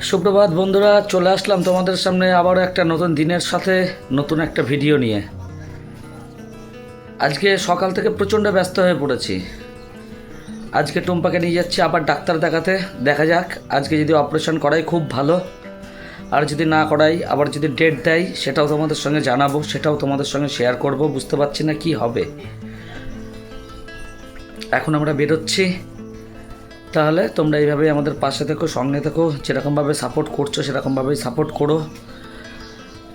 সুপ্রভাত বন্ধুরা, চলে আসলাম তোমাদের সামনে আবারও একটা নতুন দিনের সাথে নতুন একটা ভিডিও নিয়ে। আজকে সকাল থেকে প্রচণ্ড ব্যস্ত হয়ে পড়েছি। আজকে টুম্পাকে নিয়ে যাচ্ছি আবার ডাক্তার দেখাতে। দেখা যাক, আজকে যদি অপারেশন করাই খুব ভালো, আর যদি না করাই, আবার যদি ডেট দেয়, সেটাও তোমাদের সঙ্গে জানাব, সেটাও তোমাদের সঙ্গে শেয়ার করব, বুঝতে পারছি না কি হবে। এখন আমরা বেরোচ্ছি। তাহলে তোমরা এইভাবেই আমাদের পাশে থেকো সঙ্গে থেকো। যেরকমভাবে সাপোর্ট করছ সেরকমভাবেই সাপোর্ট করো।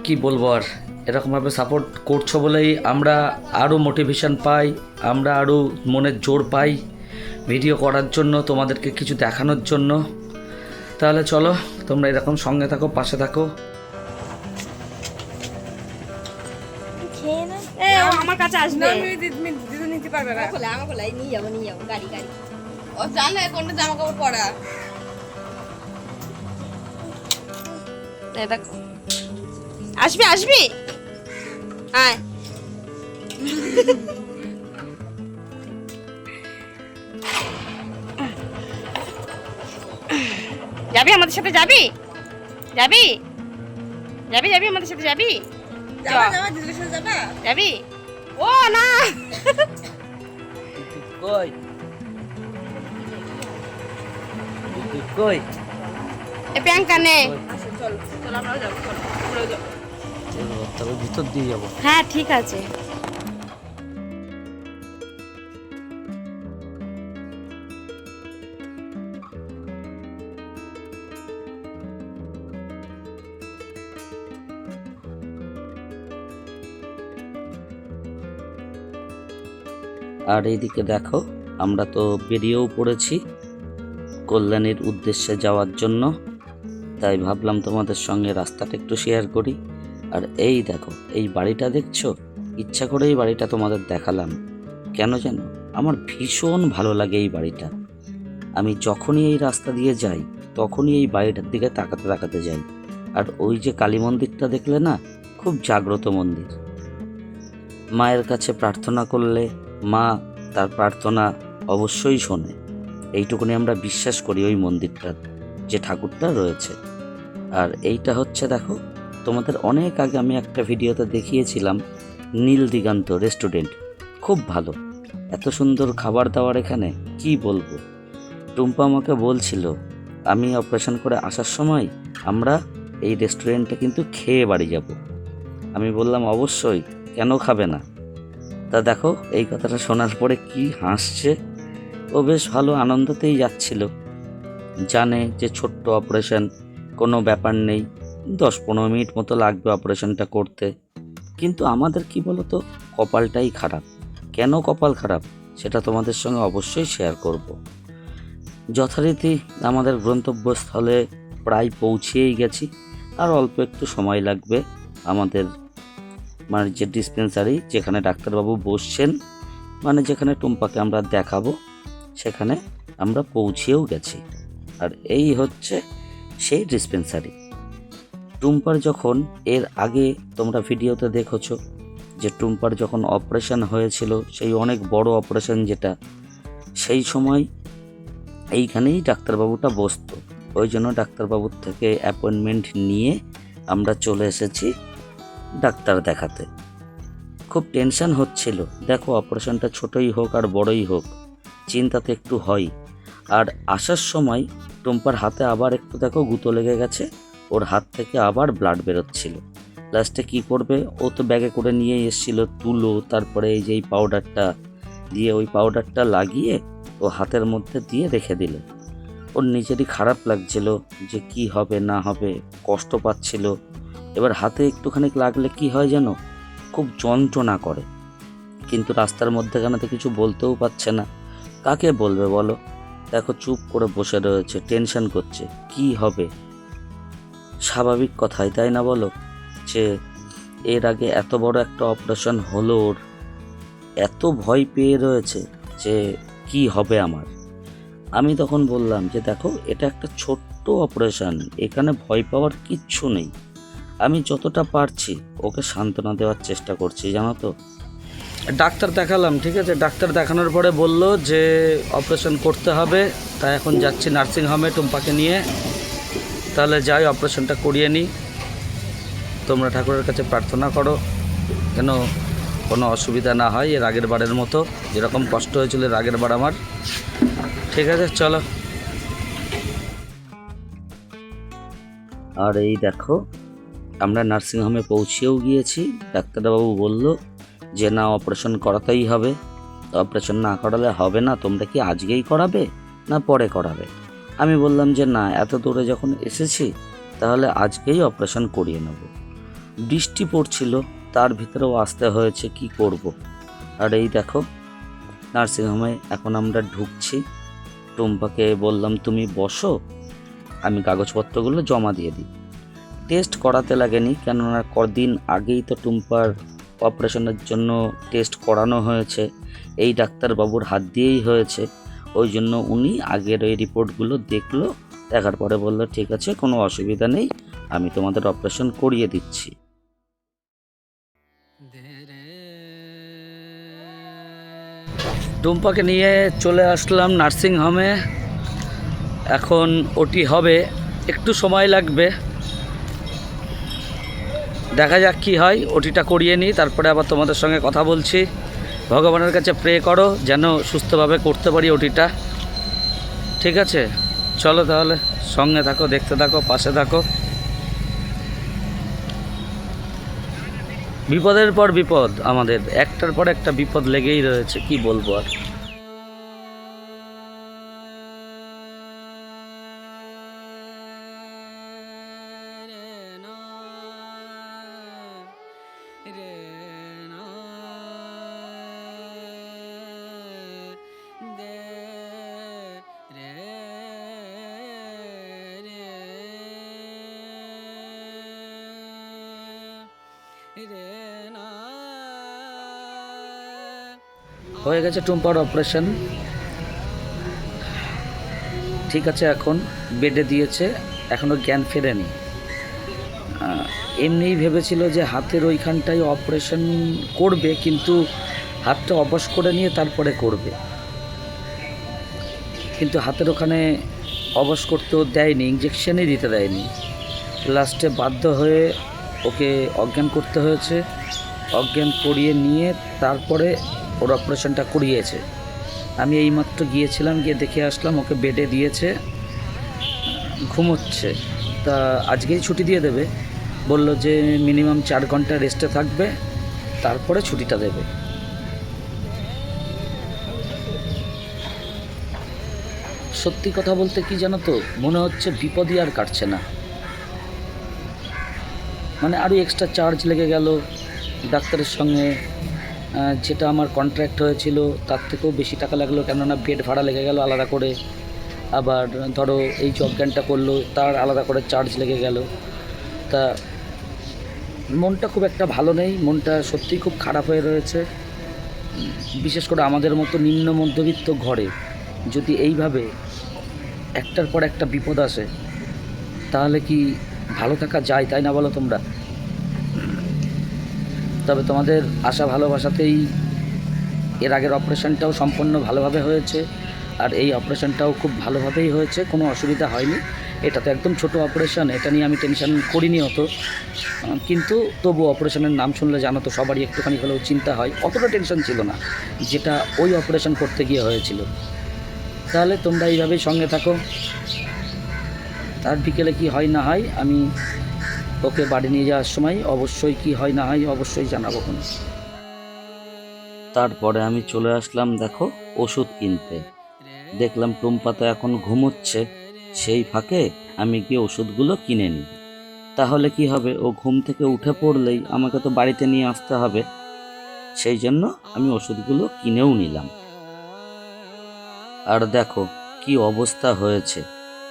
কি বলব আর? এরকমভাবে সাপোর্ট করছ বলেই আমরা আরও মোটিভেশান পাই আমরা আরও মনের জোর পাই ভিডিও করার জন্য তোমাদেরকে কিছু দেখানোর জন্য। তাহলে চলো তোমরা এরকম সঙ্গে থাকো পাশে থাকো। আমার কাছে আসবে। দিদি নিতে পারবে না। নিয়ে যাব নিয়ে যাব গাড়ি গাড়ি। ও জানে কোনটা জামা কাপড় পরা। এই দেখো। আসবি আসবি? আয়। যাবি আমাদের সাথে যাবি? যাবি? যাবি যাবি আমাদের সাথে যাবি? যাবা যাবা দিদির সাথে যাবা? যাবি? ও না। কই? কই? এ প্যান কানে আচ্ছা চলো চলো আমরাও যাব চলো তবে ভিতর দিয়ে যাব। হ্যাঁ ঠিক আছে। আর এইদিকে দেখো আমরা তো বেরিয়েও পড়েছি। কল্যাণীর উদ্দেশ্যে যাওয়ার জন্য। তাই ভাবলাম তোমাদের সঙ্গে রাস্তাটা একটু শেয়ার করি। আর এই দেখো, এই বাড়িটা দেখছ? ইচ্ছা করে এই বাড়িটা তোমাদের দেখালাম। কেন জানো? আমার ভীষণ ভালো লাগে এই বাড়িটা। আমি যখনই এই রাস্তা দিয়ে যাই, তখনই এই বাড়িটার দিকে তাকাতে তাকাতে যাই। আর ওই যে কালী মন্দিরটা দেখলে না, খুব জাগ্রত মন্দির। মায়ের কাছে প্রার্থনা করলে মা তার প্রার্থনা অবশ্যই শোনে। এইটুকুনি আমরা বিশ্বাস করি ওই মন্দিরটার, যে ঠাকুরটা রয়েছে। আর এইটা হচ্ছে দেখো, তোমাদের অনেক আগে আমি একটা ভিডিওতে দেখিয়েছিলাম নীল দিগান্ত রেস্টুরেন্ট। খুব ভালো। এত সুন্দর খাবার দাবার এখানে, কি বলব? টুম্পা আমাকে বলছিল, আমি অপারেশন করে আসার সময় আমরা এই রেস্টুরেন্টে কিন্তু খেয়ে বাড়ি যাব। আমি বললাম, অবশ্যই, কেন খাবে না? তা দেখো, এই কথাটা শোনার পরে কি হাসছে। ও বেশ ভালো আনন্দতেই যাচ্ছিল। জানে যে ছোট্ট অপারেশন কোনো ব্যাপার নেই, দশ পনেরো মিনিট মতো লাগবে অপারেশনটা করতে। কিন্তু আমাদের কি বলতো, কপালটাই খারাপ। কেন কপাল খারাপ? সেটা তোমাদের সঙ্গে অবশ্যই শেয়ার করব। যথারীতি আমাদের গন্তব্যস্থলে প্রায় পৌঁছেই গেছি। আর অল্প একটু সময় লাগবে আমাদের মানে যে ডিসপেন্সারি যেখানে ডাক্তারবাবু বসছেন মানে যেখানে টুম্পাকে আমরা দেখাবো। সেখানে আমরা পৌঁছেও গেছি। আর এই হচ্ছে সেই ডিসপেন্সারি টুম্পার যখন এর আগে তোমরা ভিডিওতে দেখেছ যে টুম্পার যখন অপারেশন হয়েছিল, সেই অনেক বড় অপারেশন যেটা, সেই সময় এইখানেই ডাক্তারবাবুটা বসতো। ওই জন্য ডাক্তারবাবুর থেকে অ্যাপয়েন্টমেন্ট নিয়ে আমরা চলে এসেছি ডাক্তার দেখাতে। খুব টেনশন হচ্ছিল। দেখো অপারেশনটা ছোটই হোক আর বড়ই হোক। চিন্তা তো একটু হয়। আর আসার সময় টুম্পার হাতে আবার একটু দেখো গুঁতো লেগে গেছে, ওর হাত থেকে আবার ব্লাড বেরোচ্ছিল। লাস্টে কি করবে? ও তো ব্যাগে করে নিয়ে এসেছিল তুলো, তারপরে এই যে এই পাউডারটা দিয়ে ওই পাউডারটা লাগিয়ে ও হাতের মধ্যে দিয়ে রেখে দিল। ওর নিজেরই খারাপ লাগছিল যে কি হবে, না হবে, কষ্ট পাচ্ছিল। এবার হাতে একটুখানি লাগলে কি হয় যেন খুব যন্ত্রণা করে। কিন্তু রাস্তার মধ্যেখানেতে কিছু বলতেও পারছে না। কাকে বলবে বলো? দেখো, চুপ করে বসে রয়েছে, টেনশন করছে। কি হবে? স্বাভাবিক কথাই, তাই না বলো? যে এর আগে এত বড় একটা অপারেশন হলো ওর। এত ভয় পেয়ে রয়েছে যে কি হবে আমার? আমি তখন বললাম যে, দেখো, এটা একটা ছোট্ট অপারেশন, এখানে ভয় পাওয়ার কিচ্ছু নেই। আমি যতটা পারছি, ওকে সান্ত্বনা দেওয়ার চেষ্টা করছি, জানো তো? ডাক্তার দেখালাম, ঠিক আছে? ডাক্তার দেখানোর পরে বলল যে অপারেশন করতে হবে, তাই এখন যাচ্ছি নার্সিং হোমে টুম্পাকে নিয়ে। তাহলে যাই, অপারেশনটা করিয়ে নিই। তোমরা ঠাকুরের কাছে প্রার্থনা করো, যেন কোনো অসুবিধা না হয় এর আগের বারের মতো। যেরকম কষ্ট হয়েছিল এর আগের বার আমার। ঠিক আছে, চলো। আর এই দেখো, আমরা নার্সিংহোমে পৌঁছেও গিয়েছি। ডাক্তারবাবু বলল যে না অপারেশন করাতেই হবে অপারেশন না করালে হবে না, তোমরা কি আজকেই করাবে না পরে করাবে? আমি বললাম যে না, এত দূরে যখন এসেছি, তাহলে আজকেই অপারেশন করিয়ে নেব। বৃষ্টি পড়ছিল, তার ভিতরেও আসতে হয়েছে, কি করব। আর এই দেখো, নার্সিংহোমে এখন আমরা ঢুকছি। টুম্পাকে বললাম, তুমি বসো, আমি কাগজপত্রগুলো জমা দিয়ে দিই। টেস্ট করাতে লাগেনি, কেননা কদিন আগেই তো টুম্পার অপারেশনের জন্য টেস্ট করানো হয়েছে। এই ডাক্তারবাবুর হাত দিয়েই হয়েছে। ওই জন্য উনি আগের ওই রিপোর্টগুলো দেখল, দেখার পরে বলল, ঠিক আছে, কোনো অসুবিধা নেই, আমি তোমাদের অপারেশন করিয়ে দিচ্ছি। টুম্পাকে নিয়ে চলে আসলাম নার্সিং হোমে এখন ওটি হবে, একটু সময় লাগবে। দেখা যাক কি হয়, ওটিটা করিয়ে নিই, তারপরে আবার তোমাদের সঙ্গে কথা বলছি। ভগবানের কাছে প্রে করো, যেন সুস্থভাবে করতে পারি ওটিটা। ঠিক আছে? চলো তাহলে, সঙ্গে থাকো, দেখতে থাকো, পাশে থাকো। বিপদের পর বিপদ আমাদের, একটার পর একটা বিপদ লেগেই রয়েছে, কি বলব আর। হয়ে গেছে টুম্পার অপারেশন। ঠিক আছে এখন বেডে দিয়েছে এখনও জ্ঞান ফেরেনি। এমনিই ভেবেছিল যে হাতের ওইখানটায় অপারেশন করবে, কিন্তু হাতটা অবশ করে নিয়ে তারপরে করবে। কিন্তু হাতের ওখানে অবশ করতেও দেয়নি ইঞ্জেকশনই দিতে দেয়নি। লাস্টে বাধ্য হয়ে ওকে অজ্ঞান করতে হয়েছে। অজ্ঞান করিয়ে নিয়ে তারপরে ওর অপারেশনটা করিয়েছে। আমি এইমাত্র গিয়েছিলাম, গিয়ে দেখে আসলাম, ওকে বেডে দিয়েছে। ঘুমোচ্ছে। তা আজকেই ছুটি দিয়ে দেবে। বলল যে মিনিমাম চার ঘণ্টা রেস্টে থাকবে, তারপরে ছুটিটা দেবে। সত্যি কথা বলতে কি জানো তো, মনে হচ্ছে বিপদই আর কাটছে না। মানে আরও এক্সট্রা চার্জ লেগে গেল ডাক্তারের সঙ্গে যেটা আমার কন্ট্রাক্ট হয়েছিল, তার থেকেও বেশি টাকা লাগল, কেননা বেড ভাড়া লেগে গেল আলাদা করে। আবার ধরো এই যে অজ্ঞানটা করল, তার আলাদা করে চার্জ লেগে গেল। তা মনটা খুব একটা ভালো নেই, মনটা সত্যিই খুব খারাপ হয়ে রয়েছে। বিশেষ করে আমাদের মতো নিম্ন মধ্যবিত্ত ঘরে যদি এইভাবে একটার পর একটা বিপদ আসে, তাহলে কি ভালো থাকা যায়, তাই না বলো তোমরা? তবে তোমাদের আশা ভালোবাসাতেই এর আগের অপারেশনটাও সম্পূর্ণ ভালোভাবে হয়েছে, আর এই অপারেশনটাও খুব ভালোভাবেই হয়েছে, কোনো অসুবিধা হয়নি। এটা তো একদম ছোট অপারেশন এটা নিয়ে আমি টেনশন করিনি অত। কিন্তু তবু অপারেশনের নাম শুনলে জানো তো, সবারই একটুখানি হলেও চিন্তা হয়। অতটা টেনশন ছিল না, যেটা ওই অপারেশন করতে গিয়ে হয়েছিল। তাহলে তোমরা এইভাবেই সঙ্গে থাকো। আর বিকেলে কি হয় না হয়, আমি ওকে বাড়ি নিয়ে যাওয়ার সময় অবশ্যই কি হয় না হয় অবশ্যই জানাব কোনো। তারপরে আমি চলে আসলাম, দেখো, ওষুধ কিনতে। দেখলাম টুম্পা তো এখন ঘুমোচ্ছে। সেই ফাঁকে আমি গিয়ে ওষুধগুলো কিনে নিই তাহলে কি হবে? ও ঘুম থেকে উঠে পড়লেই আমাকে তো বাড়িতে নিয়ে আসতে হবে। সেই জন্য আমি ওষুধগুলো কিনেও নিলাম। আর দেখো, কি অবস্থা হয়েছে।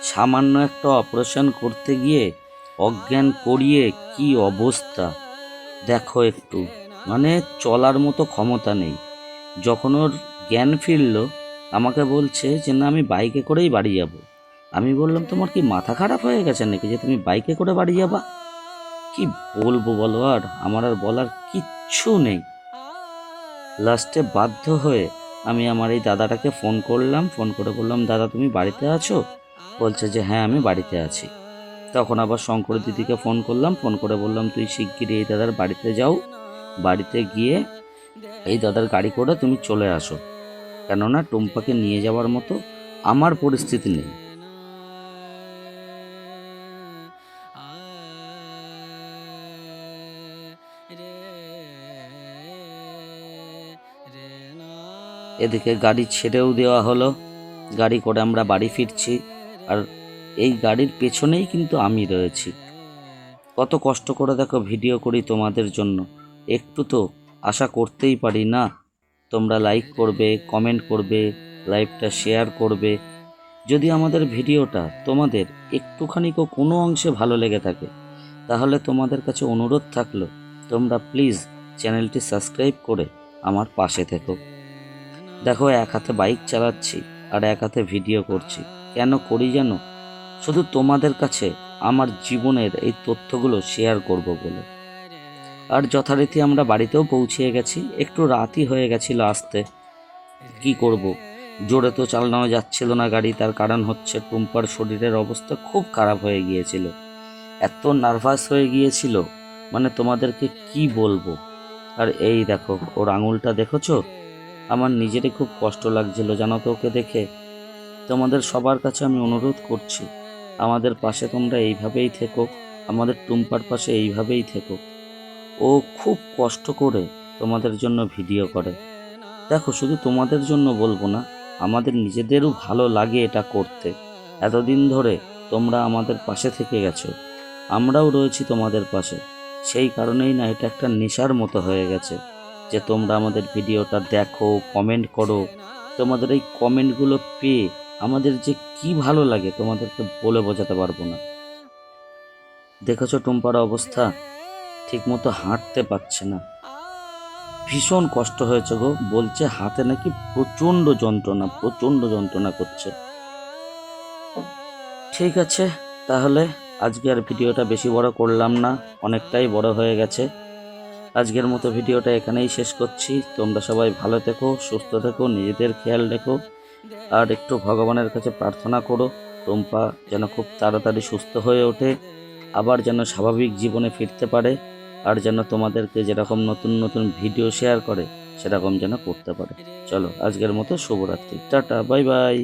সামান্য একটা অপারেশন করতে গিয়ে অজ্ঞান করিয়ে কি অবস্থা। দেখো একটু মানে চলার মতো ক্ষমতা নেই। যখন ওর জ্ঞান ফিরল, আমাকে বলছে যে, না, আমি বাইকে করেই বাড়ি যাব। আমি বললাম, তোমার কি মাথা খারাপ হয়ে গেছে নাকি যে তুমি বাইকে করে বাড়ি যাবা? কি বলব বলো আর? আমার আর বলার কিচ্ছু নেই। লাস্টে বাধ্য হয়ে আমি আমার এই দাদাটাকে ফোন করলাম, ফোন করে বললাম, দাদা, তুমি বাড়িতে আছো? বলছে যে হ্যাঁ আমি বাড়িতে আছি। তখন আবার শঙ্কর দিদিকে ফোন করলাম, ফোন করে বললাম, তুই শিগগিরই এই দাদার বাড়িতে যাও। বাড়িতে গিয়ে এই দাদার গাড়ি করে তুমি চলে আসো। কেননা টুম্পাকে নিয়ে যাওয়ার মতো আমার পরিস্থিতি নেই। এদিকে গাড়ি ছেড়েও দেওয়া হলো। গাড়ি করে আমরা বাড়ি ফিরছি। আর এই গাড়ির পেছনেই কিন্তু আমি রয়েছি। কত কষ্ট করে দেখো ভিডিও করি তোমাদের জন্য। একটু তো আশা করতেই পারি না। তোমরা লাইক করবে কমেন্ট করবে লাইভটা শেয়ার করবে। যদি আমাদের ভিডিওটা তোমাদের একটুখানিকও কোনো অংশে ভালো লেগে থাকে, তাহলে তোমাদের কাছে অনুরোধ থাকল তোমরা প্লিজ চ্যানেলটি সাবস্ক্রাইব করে আমার পাশে থেকো। দেখো, এক হাতে বাইক চালাচ্ছি আর এক হাতে ভিডিও করছি। কেন করি জানো? শুধু তোমাদের কাছে আমার জীবনের এই তথ্যগুলো শেয়ার করব বলে। আর যথারীতি আমরা বাড়িতেও পৌঁছে গেছি। একটু রাতই হয়ে গেছিল আসতে। কি করব? জোরে তো চালানো যাচ্ছিল না গাড়ি। তার কারণ হচ্ছে টুম্পার শরীরের অবস্থা খুব খারাপ হয়ে গিয়েছিল। এত নার্ভাস হয়ে গিয়েছিল মানে তোমাদেরকে কি বলব? আর এই দেখো, ওর আঙুলটা দেখেছ? আমার নিজেরই খুব কষ্ট লাগছিল, জানো তো ওকে দেখে। তোমাদের সবার কাছে আমি অনুরোধ করছি, আমাদের পাশে তোমরা এইভাবেই থেকো, আমাদের টুম্পার পাশে এইভাবেই থেকো। ও খুব কষ্ট করে তোমাদের জন্য ভিডিও করে। দেখো, শুধু তোমাদের জন্য বলব না, আমাদের নিজেদেরও ভালো লাগে এটা করতে। এতদিন ধরে তোমরা আমাদের পাশে থেকে গেছো, আমরাও রয়েছি তোমাদের পাশে। সেই কারণেই না, এটা একটা নেশার মতো হয়ে গেছে যে তোমরা আমাদের ভিডিওটা দেখো কমেন্ট করো। তোমাদের এই কমেন্টগুলো পেয়ে আমাদের যে কি ভালো লাগে তোমাদেরকে বলে বোঝাতে পারব না। দেখেছ টুম্পার অবস্থা? ঠিকমতো হাঁটতে পারছে না। ভীষণ কষ্ট হয়েছে গো, বলছে হাতে নাকি প্রচণ্ড যন্ত্রণা প্রচণ্ড যন্ত্রণা করছে। ঠিক আছে, তাহলে আজকে আর ভিডিওটা বেশি বড় করলাম না, অনেকটাই বড় হয়ে গেছে। আজকের মতো ভিডিওটা এখানেই শেষ করছি। তোমরা সবাই ভালো থেকো, সুস্থ থেকো, নিজেদের খেয়াল রেখো, আর একটু ভগবানের কাছে প্রার্থনা করো টুম্পা যেন খুব তাড়াতাড়ি সুস্থ হয়ে ওঠে, আবার যেন স্বাভাবিক জীবনে ফিরতে পারে, আর যেন তোমাদেরকে যেরকম নতুন নতুন ভিডিও শেয়ার করে, সেরকম যেন করতে পারে। চলো, আজকের মতো শুভরাত্রি। Tata, bye bye.